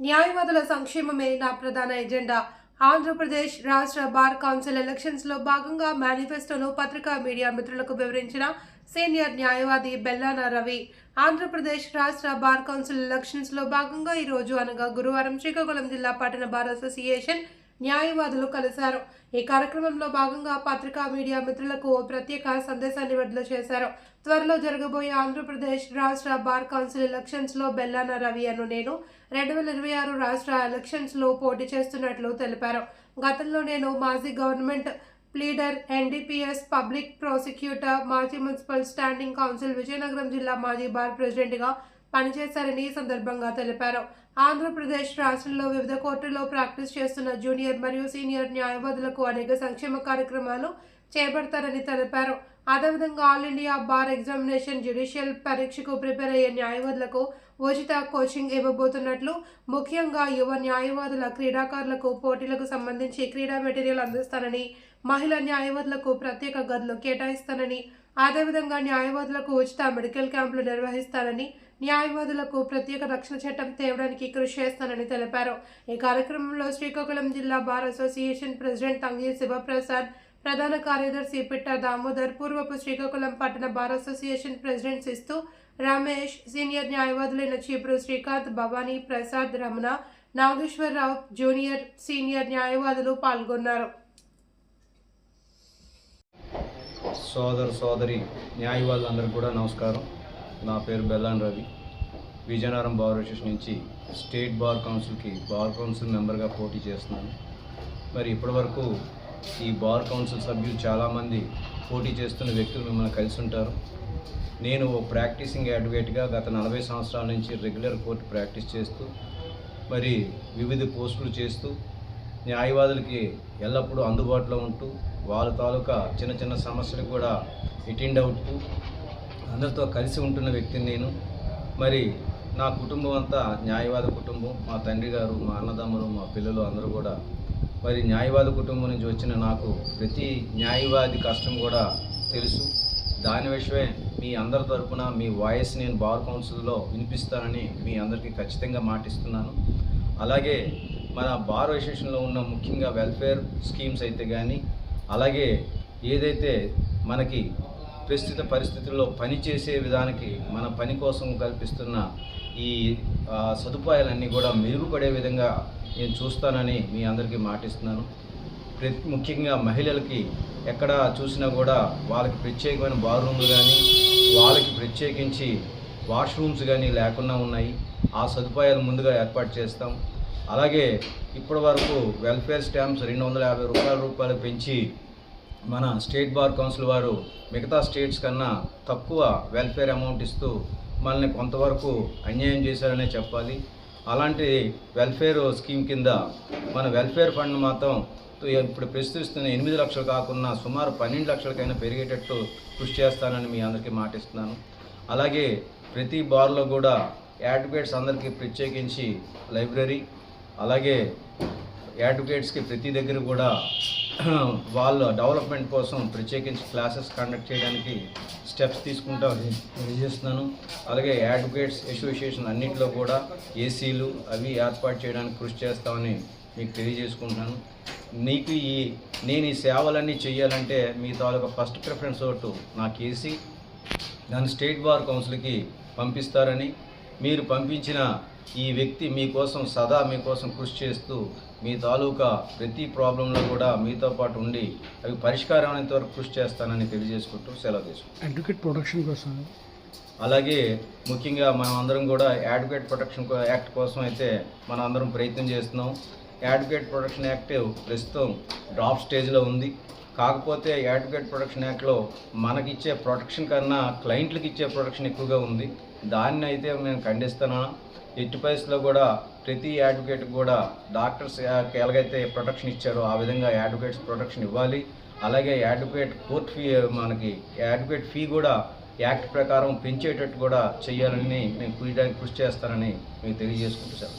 న్యాయవాదుల సంక్షేమమే నా ప్రధాన ఎజెండా. ఆంధ్రప్రదేశ్ రాష్ట్ర బార్ కౌన్సిల్ ఎలక్షన్స్లో భాగంగా మేనిఫెస్టోను పత్రికా మీడియా మిత్రులకు వివరించిన సీనియర్ న్యాయవాది బెల్లాన రవి ఆంధ్రప్రదేశ్ రాష్ట్ర బార్ కౌన్సిల్ ఎలక్షన్స్లో భాగంగా ఈరోజు అనగా గురువారం శ్రీకాకుళం జిల్లా పట్టణ బార్ అసోసియేషన్ న్యాయవాదులు కలిశారు. ఈ కార్యక్రమంలో భాగంగా పత్రికా మీడియా మిత్రులకు ప్రత్యేక సందేశాన్ని విడుదల చేశారు. త్వరలో జరగబోయే ఆంధ్రప్రదేశ్ రాష్ట్ర బార్ కౌన్సిల్ ఎలక్షన్స్లో బెల్లాన రవి అను నేను రెండు వేల ఇరవై ఆరు రాష్ట్ర ఎలక్షన్స్లో పోటీ చేస్తున్నట్లు తెలిపారు. గతంలో నేను మాజీ government pleader NDPS public prosecutor మాజీ మున్సిపల్ స్టాండింగ్ కౌన్సిల్ విజయనగరం జిల్లా మాజీ బార్ ప్రెసిడెంట్గా పనిచేశారని ఈ సందర్భంగా తెలిపారు. ఆంధ్రప్రదేశ్ రాష్ట్రంలో వివిధ కోర్టుల్లో ప్రాక్టీస్ చేస్తున్న జూనియర్ మరియు సీనియర్ న్యాయవాదులకు అనేక సంక్షేమ కార్యక్రమాలు చేపడతారని తెలిపారు. అదేవిధంగా all India bar examination judicial పరీక్షకు ప్రిపేర్ అయ్యే న్యాయవాదులకు ఉచిత కోచింగ్ ఇవ్వబోతున్నట్లు ముఖ్యంగా యువ న్యాయవాదుల క్రీడాకారులకు పోటీలకు సంబంధించి క్రీడా మెటీరియల్ అందిస్తానని మహిళా న్యాయవాదులకు ప్రత్యేక గదులు కేటాయిస్తానని అదేవిధంగా న్యాయవాదులకు ఉచిత మెడికల్ క్యాంపులు నిర్వహిస్తానని న్యాయవాదులకు ప్రత్యేక రక్షణ చట్టం తేవడానికి కృషి చేస్తానని తెలిపారు. ఈ కార్యక్రమంలో శ్రీకాకుళం జిల్లా bar association president Tangi Sivaprasad ప్రధాన కార్యదర్శి పిట్ట దామోదర్ పూర్వపు శ్రీకాకుళం పట్టణ బార్ అసోసియేషన్ ప్రెసిడెంట్ ఇస్తూ రమేష్ సీనియర్ న్యాయవాదులైన చీపురు శ్రీకాంత్ భవానీ ప్రసాద్ రమణ నాగేశ్వరరావు జూనియర్ సీనియర్ న్యాయవాదులు పాల్గొన్నారు. సోదర సోదరి న్యాయవాదులందరికీ కూడా నమస్కారం. నా పేరు బెల్లాన్ రవి. విజయనగరం బార్ అసోసియేషన్ నుంచి స్టేట్ బార్ కౌన్సిల్కి బార్ కౌన్సిల్ మెంబర్గా పోటీ చేస్తున్నాను. మరి ఇప్పటివరకు ఈ బార్ కౌన్సిల్ సభ్యులు చాలామంది పోటీ చేస్తున్న వ్యక్తులు మిమ్మల్ని కలిసి ఉంటారు. నేను ఓ ప్రాక్టీసింగ్ అడ్వకేట్గా గత నలభై సంవత్సరాల నుంచి రెగ్యులర్ కోర్టు ప్రాక్టీస్ చేస్తూ మరి వివిధ పోస్టులు చేస్తూ న్యాయవాదులకి ఎల్లప్పుడూ అందుబాటులో ఉంటూ వాళ్ళ తాలూకా చిన్న చిన్న సమస్యలకు కూడా అటెండ్ అవుతూ అందరితో కలిసి ఉంటున్న వ్యక్తిని నేను. మరి నా కుటుంబం అంతా న్యాయవాద కుటుంబం. మా తండ్రి గారు మా అన్నదమ్ములు మా పిల్లలు అందరూ కూడా. మరి న్యాయవాద కుటుంబం నుంచి వచ్చిన నాకు ప్రతి న్యాయవాది కష్టం కూడా తెలుసు. దాని విషయమే మీ అందరి తరపున మీ వాయిస్ నేను బార్ కౌన్సిల్లో వినిపిస్తానని మీ అందరికీ ఖచ్చితంగా మాటిస్తున్నాను. అలాగే మన బార్ అసోసియేషన్లో ఉన్న ముఖ్యంగా వెల్ఫేర్ స్కీమ్స్ అయితే కానీ అలాగే ఏదైతే మనకి ప్రస్తుత పరిస్థితుల్లో పనిచేసే విధానికి మన పని కోసం కల్పిస్తున్న ఈ సదుపాయాలన్నీ కూడా మెరుగుపడే విధంగా నేను చూస్తానని మీ అందరికీ మాటిస్తున్నాను. ప్రతి ముఖ్యంగా మహిళలకి ఎక్కడ చూసినా కూడా వాళ్ళకి ప్రత్యేకమైన బార్ రూమ్లు కానీ వాళ్ళకి ప్రత్యేకించి వాష్రూమ్స్ కానీ లేకుండా ఉన్నాయి. ఆ సదుపాయాలు ముందుగా ఏర్పాటు చేస్తాం. అలాగే ఇప్పటి వరకు వెల్ఫేర్ స్టాంప్స్ రెండు వందల యాభై రూపాయల రూపాయలు పెంచి మన స్టేట్ బార్ కౌన్సిల్ వారు మిగతా స్టేట్స్ కన్నా తక్కువ వెల్ఫేర్ అమౌంట్ ఇస్తూ మనల్ని కొంతవరకు అన్యాయం చేశారనే చెప్పాలి. అలాంటి వెల్ఫేర్ స్కీమ్ కింద మన వెల్ఫేర్ ఫండ్ మాత్రం ఇప్పుడు ప్రస్తుతిస్తున్న ఎనిమిది లక్షలు కాకుండా సుమారు పన్నెండు లక్షలకైనా పెరిగేటట్టు కృషి చేస్తానని మీ అందరికీ మాటిస్తున్నాను. అలాగే ప్రతి బార్లో కూడా యాడ్వకేట్స్ అందరికీ ప్రత్యేకించి లైబ్రరీ అలాగే అడ్వకేట్స్కి ప్రతి దగ్గర కూడా వాళ్ళ డెవలప్మెంట్ కోసం ప్రత్యేకించి క్లాసెస్ కండక్ట్ చేయడానికి స్టెప్స్ తీసుకుంటా. చేస్తున్నాను? అలాగే అడ్వకేట్స్ అసోసియేషన్ అన్నింటిలో కూడా ఏసీలు అవి ఏర్పాటు చేయడానికి కృషి చేస్తామని మీకు తెలియజేసుకుంటున్నాను. నీకు ఈ నేను ఈ సేవలన్నీ చేయాలంటే మీ తాలూకా ఫస్ట్ ప్రిఫరెన్స్ ఓటు నాకు ఏసీ దాన్ని స్టేట్ బార్ కౌన్సిల్కి పంపిస్తారని మీరు పంపించిన ఈ వ్యక్తి మీకోసం సదా మీకోసం కృషి చేస్తూ మీ తాలూకా ప్రతి ప్రాబ్లంలో కూడా మీతో పాటు ఉండి అవి పరిష్కారం అయినంత వరకు కృషి చేస్తానని తెలియజేసుకుంటూ సెలవు తీసుకుంటాను అడ్వకేట్ ప్రొటెక్షన్ కోసం. అలాగే ముఖ్యంగా మనం అందరం కూడా అడ్వకేట్ ప్రొటెక్షన్ యాక్ట్ కోసం అయితే మనం అందరం ప్రయత్నం చేస్తున్నాం. అడ్వకేట్ ప్రొటెక్షన్ యాక్ట్ ప్రస్తుతం డ్రాప్ స్టేజ్లో ఉంది. కాకపోతే అడ్వకేట్ ప్రొటెక్షన్ యాక్ట్లో మనకిచ్చే ప్రొటెక్షన్ కన్నా క్లయింట్లకు ఇచ్చే ప్రొటెక్షన్ ఎక్కువగా ఉంది. దాన్ని అయితే నేను ఖండిస్తున్నాను ఎట్టి పరిస్థితుల్లో కూడా ప్రతి అడ్వకేట్ కూడా డాక్టర్స్ ఎలాగైతే ప్రొటెక్షన్ ఇచ్చారో. ఆ విధంగా అడ్వకేట్స్ ప్రొటెక్షన్ ఇవ్వాలి. అలాగే అడ్వకేట్ కోర్ట్ ఫీ మనకి అడ్వకేట్ ఫీ కూడా యాక్ట్ ప్రకారం పెంచేటట్టు కూడా చేయాలని నేను కృషి కృషి చేస్తానని మీకు తెలియజేసుకుంటూ సార్